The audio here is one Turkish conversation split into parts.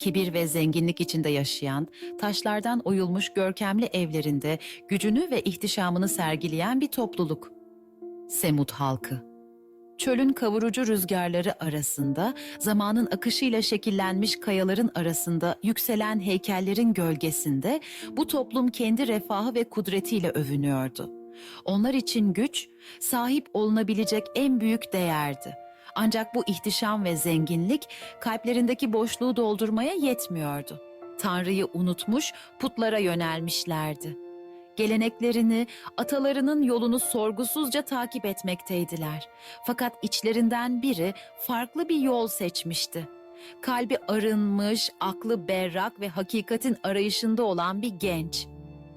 Kibir ve zenginlik içinde yaşayan, taşlardan oyulmuş görkemli evlerinde gücünü ve ihtişamını sergileyen bir topluluk. Semut halkı. Çölün kavurucu rüzgarları arasında, zamanın akışıyla şekillenmiş kayaların arasında yükselen heykellerin gölgesinde bu toplum kendi refahı ve kudretiyle övünüyordu. Onlar için güç, sahip olunabilecek en büyük değerdi. Ancak bu ihtişam ve zenginlik kalplerindeki boşluğu doldurmaya yetmiyordu. Tanrı'yı unutmuş, putlara yönelmişlerdi. Geleneklerini, atalarının yolunu sorgusuzca takip etmekteydiler. Fakat içlerinden biri farklı bir yol seçmişti. Kalbi arınmış, aklı berrak ve hakikatin arayışında olan bir genç.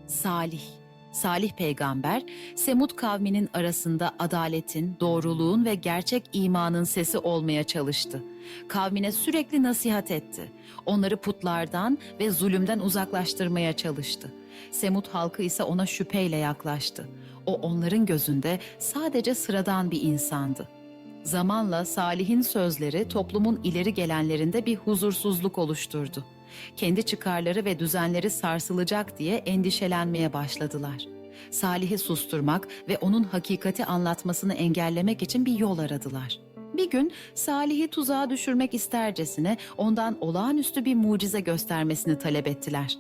Salih. Salih peygamber, Semud kavminin arasında adaletin, doğruluğun ve gerçek imanın sesi olmaya çalıştı. Kavmine sürekli nasihat etti. Onları putlardan ve zulümden uzaklaştırmaya çalıştı. Semud halkı ise ona şüpheyle yaklaştı. O onların gözünde sadece sıradan bir insandı. Zamanla Salih'in sözleri toplumun ileri gelenlerinde bir huzursuzluk oluşturdu. Kendi çıkarları ve düzenleri sarsılacak diye endişelenmeye başladılar. Salih'i susturmak ve onun hakikati anlatmasını engellemek için bir yol aradılar. Bir gün Salih'i tuzağa düşürmek istercesine ondan olağanüstü bir mucize göstermesini talep ettiler.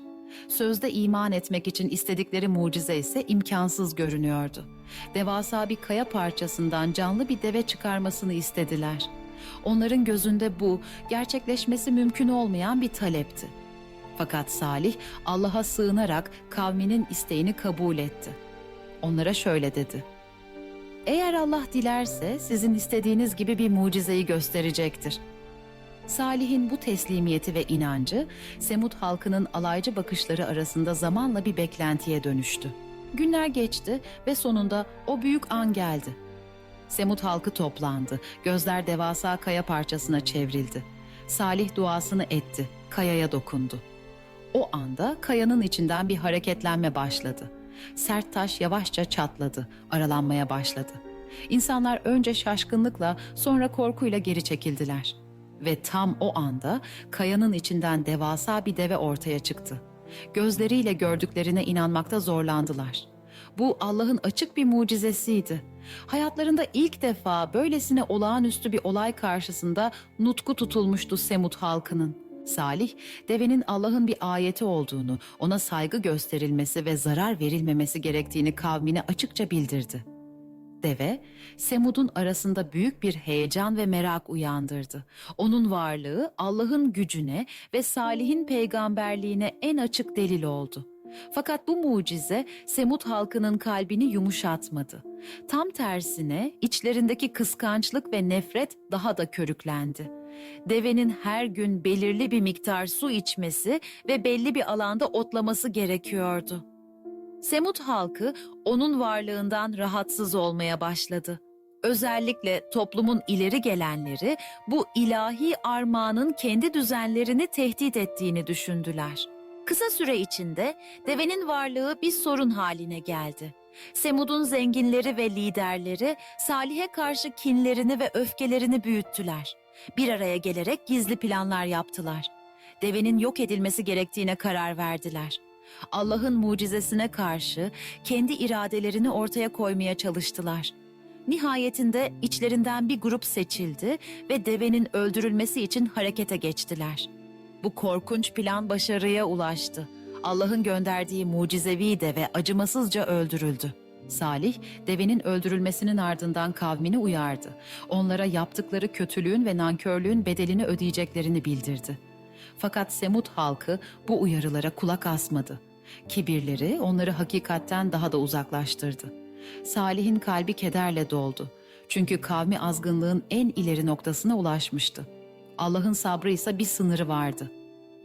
Sözde iman etmek için istedikleri mucize ise imkansız görünüyordu. Devasa bir kaya parçasından canlı bir deve çıkarmasını istediler. Onların gözünde bu gerçekleşmesi mümkün olmayan bir talepti. Fakat Salih Allah'a sığınarak kavminin isteğini kabul etti. Onlara şöyle dedi. Eğer Allah dilerse sizin istediğiniz gibi bir mucizeyi gösterecektir. Salih'in bu teslimiyeti ve inancı Semud halkının alaycı bakışları arasında zamanla bir beklentiye dönüştü. Günler geçti ve sonunda o büyük an geldi. Semud halkı toplandı. Gözler devasa kaya parçasına çevrildi. Salih duasını etti. Kayaya dokundu. O anda kayanın içinden bir hareketlenme başladı. Sert taş yavaşça çatladı, aralanmaya başladı. İnsanlar önce şaşkınlıkla, sonra korkuyla geri çekildiler. Ve tam o anda kayanın içinden devasa bir deve ortaya çıktı. Gözleriyle gördüklerine inanmakta zorlandılar. Bu Allah'ın açık bir mucizesiydi. Hayatlarında ilk defa böylesine olağanüstü bir olay karşısında nutku tutulmuştu Semut halkının. Salih, devenin Allah'ın bir ayeti olduğunu, ona saygı gösterilmesi ve zarar verilmemesi gerektiğini kavmine açıkça bildirdi. Deve, Semud'un arasında büyük bir heyecan ve merak uyandırdı. Onun varlığı Allah'ın gücüne ve Salih'in peygamberliğine en açık delil oldu. Fakat bu mucize Semud halkının kalbini yumuşatmadı. Tam tersine içlerindeki kıskançlık ve nefret daha da körüklendi. Devenin her gün belirli bir miktar su içmesi ve belli bir alanda otlaması gerekiyordu. Semut halkı onun varlığından rahatsız olmaya başladı. Özellikle toplumun ileri gelenleri bu ilahi armağanın kendi düzenlerini tehdit ettiğini düşündüler. Kısa süre içinde devenin varlığı bir sorun haline geldi. Semud'un zenginleri ve liderleri Salih'e karşı kinlerini ve öfkelerini büyüttüler. Bir araya gelerek gizli planlar yaptılar. Devenin yok edilmesi gerektiğine karar verdiler. Allah'ın mucizesine karşı kendi iradelerini ortaya koymaya çalıştılar. Nihayetinde içlerinden bir grup seçildi ve devenin öldürülmesi için harekete geçtiler. Bu korkunç plan başarıya ulaştı. Allah'ın gönderdiği mucizevi deve acımasızca öldürüldü. Salih, devenin öldürülmesinin ardından kavmini uyardı. Onlara yaptıkları kötülüğün ve nankörlüğün bedelini ödeyeceklerini bildirdi. Fakat Semud halkı bu uyarılara kulak asmadı. Kibirleri onları hakikatten daha da uzaklaştırdı. Salih'in kalbi kederle doldu. Çünkü kavmi azgınlığın en ileri noktasına ulaşmıştı. Allah'ın sabrı ise bir sınırı vardı.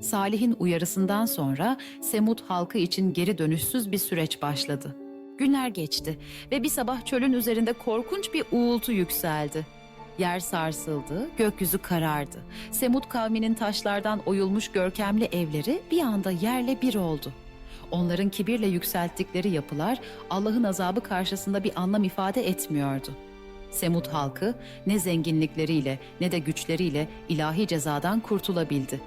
Salih'in uyarısından sonra Semud halkı için geri dönüşsüz bir süreç başladı. Günler geçti ve bir sabah çölün üzerinde korkunç bir uğultu yükseldi. Yer sarsıldı, gökyüzü karardı. Semud kavminin taşlardan oyulmuş görkemli evleri bir anda yerle bir oldu. Onların kibirle yükselttikleri yapılar Allah'ın azabı karşısında bir anlam ifade etmiyordu. Semud halkı ne zenginlikleriyle ne de güçleriyle ilahi cezadan kurtulabildi.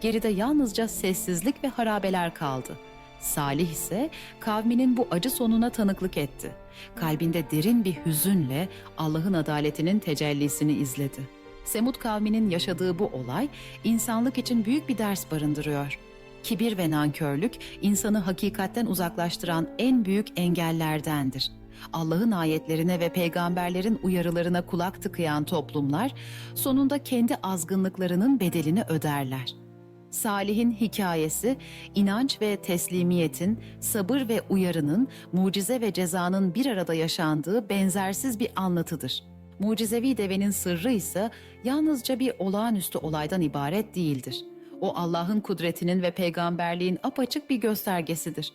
Geride yalnızca sessizlik ve harabeler kaldı. Salih ise kavminin bu acı sonuna tanıklık etti. Kalbinde derin bir hüzünle Allah'ın adaletinin tecellisini izledi. Semud kavminin yaşadığı bu olay insanlık için büyük bir ders barındırıyor. Kibir ve nankörlük insanı hakikatten uzaklaştıran en büyük engellerdendir. Allah'ın ayetlerine ve peygamberlerin uyarılarına kulak tıkayan toplumlar sonunda kendi azgınlıklarının bedelini öderler. Salih'in hikayesi, inanç ve teslimiyetin, sabır ve uyarının, mucize ve cezanın bir arada yaşandığı benzersiz bir anlatıdır. Mucizevi devenin sırrı ise yalnızca bir olağanüstü olaydan ibaret değildir. O Allah'ın kudretinin ve peygamberliğin apaçık bir göstergesidir.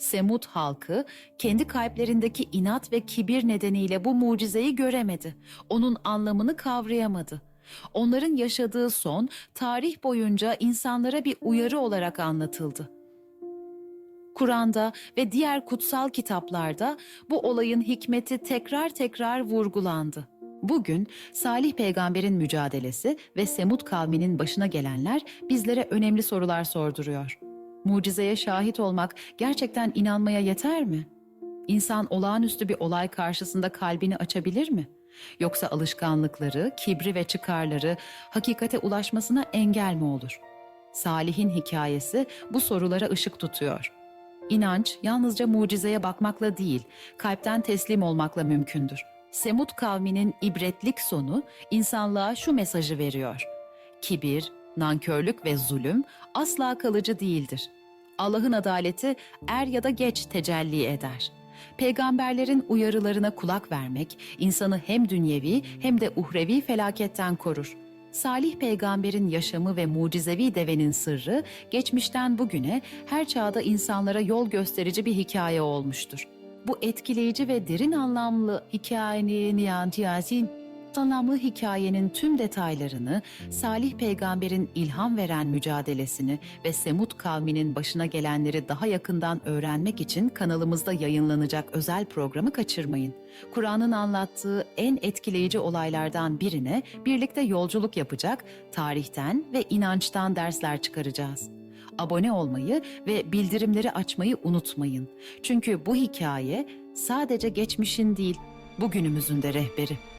Semud halkı kendi kalplerindeki inat ve kibir nedeniyle bu mucizeyi göremedi. Onun anlamını kavrayamadı. Onların yaşadığı son tarih boyunca insanlara bir uyarı olarak anlatıldı. Kur'an'da ve diğer kutsal kitaplarda bu olayın hikmeti tekrar tekrar vurgulandı. Bugün Salih peygamberin mücadelesi ve Semud kavminin başına gelenler bizlere önemli sorular sorduruyor. Mucizeye şahit olmak gerçekten inanmaya yeter mi? İnsan olağanüstü bir olay karşısında kalbini açabilir mi? Yoksa alışkanlıkları, kibri ve çıkarları hakikate ulaşmasına engel mi olur? Salih'in hikayesi bu sorulara ışık tutuyor. İnanç yalnızca mucizeye bakmakla değil, kalpten teslim olmakla mümkündür. Semud kavminin ibretlik sonu insanlığa şu mesajı veriyor. Kibir, nankörlük ve zulüm asla kalıcı değildir. Allah'ın adaleti er ya da geç tecelli eder. Peygamberlerin uyarılarına kulak vermek insanı hem dünyevi hem de uhrevi felaketten korur. Salih peygamberin yaşamı ve mucizevi devenin sırrı geçmişten bugüne her çağda insanlara yol gösterici bir hikaye olmuştur. Bu etkileyici ve derin anlamlı hikayenin yansıyan anlamlı hikayenin tüm detaylarını, Salih peygamberin ilham veren mücadelesini ve Semud kavminin başına gelenleri daha yakından öğrenmek için kanalımızda yayınlanacak özel programı kaçırmayın. Kur'an'ın anlattığı en etkileyici olaylardan birine birlikte yolculuk yapacak, tarihten ve inançtan dersler çıkaracağız. Abone olmayı ve bildirimleri açmayı unutmayın. Çünkü bu hikaye sadece geçmişin değil, bugünümüzün de rehberi.